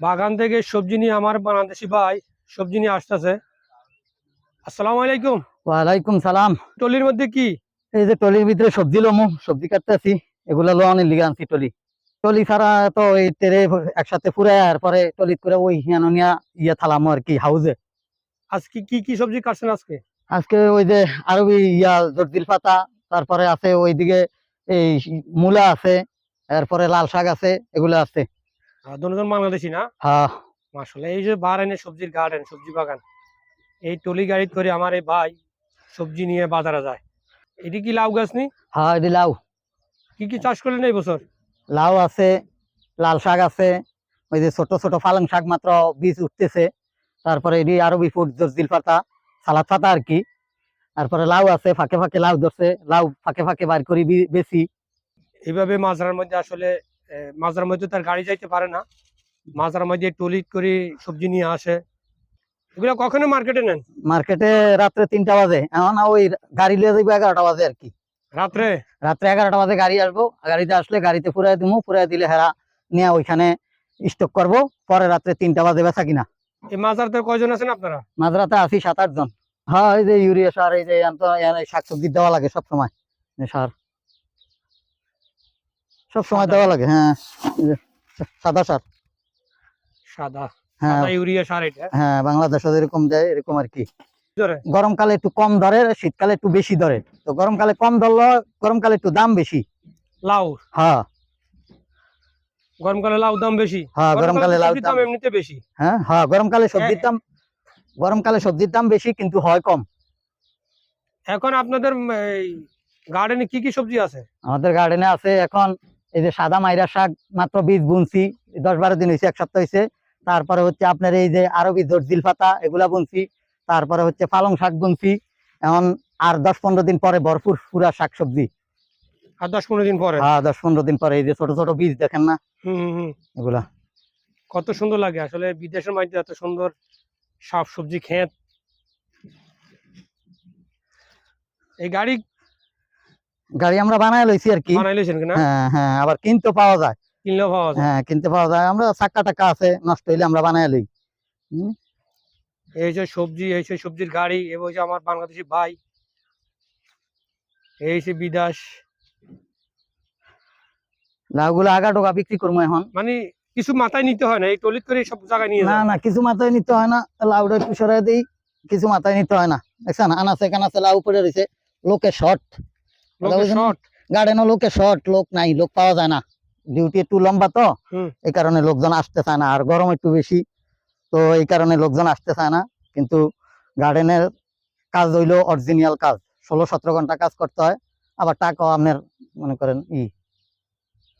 বাগান থেকে সবজি নিয়ে আমার বাংলাদেশি ভাই সবজি নিয়ে আসতেছে। আসসালামু আলাইকুম। ওয়ালাইকুম সালাম। টলির মধ্যে কি? এই যে টলির ভিতরে সবজি লমু সবজি কাটতেছি। এগুলা লোনের লিগে আনছি টলি। টলি ছাড়া তো এই তেরে একসাথে ফুরে আর পরে টলিত করে ওই হিয়ানো নিয়া ইয়ে থালামো আর কি হাউজে। আজকে কি কি সবজি কাটছেন আজকে? আজকে ওই যে আরবি ইয়া জর্দিল পাতা তারপরে আছে ওইদিকে এই মূলা আছে এরপরে লাল শাক আছে এগুলো আছে। দুজন বাংলাদেশি না? হ্যাঁ। মাসাল্লাহ এই যে বারাইনে সবজির গার্ডেন সবজি বাগান এই টলি গাড়ি করে আমার এই ভাই সবজি নিয়ে বাজারে যায়। এটি কি লাউ গাছ নি? হ্যাঁ এটি লাউ। কি কি চাষ করলেন এই বছর? লাউ আছে লাল শাক আছে ওই যে ছোট ছোট পালং শাক মাত্র বীজ উঠতেছে। তারপরে এটি আরও ফুড জর্জিল পাতা সালাদ পাতা আর কি। তারপরে লাউ আছে ফাঁকে ফাঁকে লাউ ধরছে লাউ ফাঁকে ফাঁকে বার করি বেশি। এইভাবে মাজারার মধ্যে আসলে আহ, মাজারার মধ্যে তার গাড়ি যাইতে পারে না। মাজারার মধ্যে টলি করে সবজি নিয়ে আসে। এগুলো কখনো মার্কেটে নেন? মার্কেটে রাত্রে তিনটা বাজে। এখন ওই গাড়ি লিয়ে যাব এগারোটা বাজে আর কি। রাত্রে? রাত্রে এগারোটা বাজে গাড়ি আসব। গাড়িতে আসলে গাড়িতে ফুরাই দিবো ফুরাই দিলে হেরা নিয়ে ওইখানে স্টক করব। পরে রাত্রে তিনটা বাজে বেচা কিনা। এই মাজারতে কয়জন আছেন আপনারা? মাঝরাতে আছি সাত আট জন হ্যাঁ এই যে ইউরিয়া সার এই যে শাকসবজি দেওয়া লাগে সবসময়। সার। সব সময় দেওয়া লাগে হ্যাঁ। সাদা সার। সাদা। হ্যাঁ। ইউরিয়া সার এটা। হ্যাঁ বাংলাদেশে যেরকম দেয় এরকম আর কি। গরমকালে একটু কম ধরে শীতকালে একটু বেশি ধরে। তো গরমকালে কম ধরলো গরমকালে একটু দাম বেশি। লাউ? হ্যাঁ। গরমকালে লাউ দাম বেশি। হ্যাঁ গরমকালে লাউ সবজির দাম দাম এমনিতে বেশি। হ্যাঁ হ্যাঁ গরমকালে সবজির দাম গরমকালে সবজির দাম বেশি কিন্তু হয় কম। এখন আপনাদের গার্ডেনে কি কি সবজি আছে? আমাদের গার্ডেনে আছে এখন এই যে সাদা মাইরা শাক মাত্র বীজ বুনছি দশ বারো দিন হয়েছে এক সপ্তাহ হয়েছে তারপরে হচ্ছে আপনার এই যে আরবি জর্জিল পাতা এগুলা বুনছি তারপরে হচ্ছে পালং শাক বুনছি। এখন আর দশ পনেরো দিন পরে ভরপুর পুরা শাক সবজি। আর দশ পনেরো দিন পরে? হ্যাঁ দশ পনেরো দিন পরে এই যে ছোট ছোট বীজ দেখেন না? এগুলা। কত সুন্দর লাগে আসলে বিদেশের মধ্যে এত সুন্দর শাক সবজি ক্ষেত এই গাড়ি গাড়ি আমরা বানায় লইছি আর কি। বানাইলেছেন কিনা হ্যাঁ হ্যাঁ আবার কিনতে পাওয়া যায়। কিনলেও পাওয়া যায়। হ্যাঁ কিনতে পাওয়া যায়। আমরা চাক্কা টাক্কা আছে নষ্ট হইলে আমরা বানায় লই। এই যে সবজি এই যে সবজির গাড়ি এবং যে আমার বাংলাদেশি ভাই। এই যে বিদাস। লাউগুলো আগা টোকা বিক্রি করব এখন। মানে কিছু মাথায় নিতে হয় না? এই টলিত করে সব জায়গায় নিয়ে না না কিছু মাথায় নিতে হয় না। লাউটা একটু সরাই দিই কিছু মাথায় নিতে হয় না। দেখছেন আনাচে কানাচে লাউ পড়ে রয়েছে। শর্ট লোকে শর্ট গার্ডেনও লোকে শর্ট লোক নাই লোক পাওয়া যায় না। ডিউটি একটু লম্বা তো এই কারণে লোকজন আসতে চায় না। আর গরম একটু বেশি তো এই কারণে লোকজন আসতে চায় না। কিন্তু গার্ডেনের কাজ হইল অরিজিনাল কাজ। ষোলো সতেরো ঘণ্টা কাজ করতে হয়। আবার টাকাও আপনার মনে করেন ই